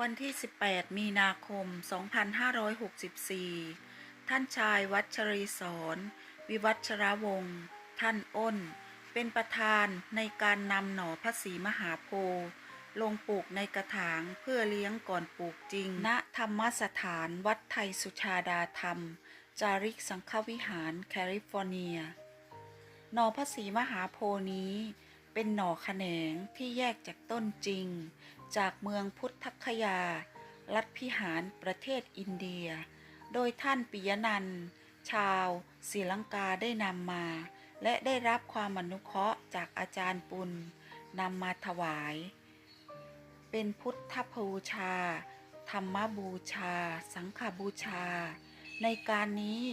วันที่ 18 มีนาคม 2564 ท่านชายวัชรีสอนวิวัชรวงศ์ท่านอ้น เป็นประธานในการนำหน่อพระศรีมหาโพธิ์ลงปลูกในกระถางเพื่อเลี้ยงก่อนปลูกจริง ณ ธรรมสถานวัดไทยสุชาดาธรรม จาริกสังฆวิหารแคลิฟอร์เนีย หน่อพระศรีมหาโพธิ์นี้ เป็นหน่อแขนงที่แยกจากต้นจริง จากเมืองพุทธคยา รัฐพิหารประเทศอินเดีย โดยท่านปิยนันชาวศรีลังกาได้นำมา และได้รับความอนุเคราะห์จากอาจารย์ปุณนำมาถวาย เป็นพุทธบูชา ธรรมบูชา สังฆบูชา ในการนี้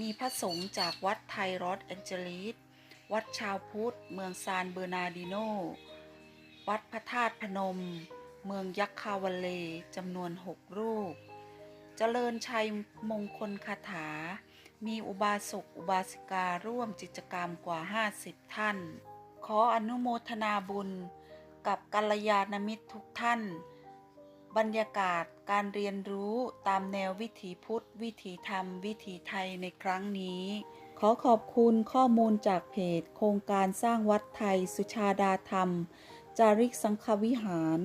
มีพระสงฆ์จากวัดไทยรอสแอนเจลิส วัดชาวพุทธ เมืองซานเบอร์นาดิโน วัดพระธาตุพนม เมืองยักษ์คาวเลจำนวนหกรูป เจริญชัยมงคลคาถา มีอุบาสกอุบาสิการ่วมกิจกรรมกว่า 50 ท่าน ขออนุโมทนาบุญกับกัลยาณมิตรทุกท่าน บรรยากาศการเรียนรู้ตามแนววิถีพุทธ วิถีธรรม วิถีไทยในครั้งนี้ ขอขอบคุณข้อมูลจากเพจ โครงการสร้างวัดไทยสุชาดาธรรม จาริกสังฆวิหาร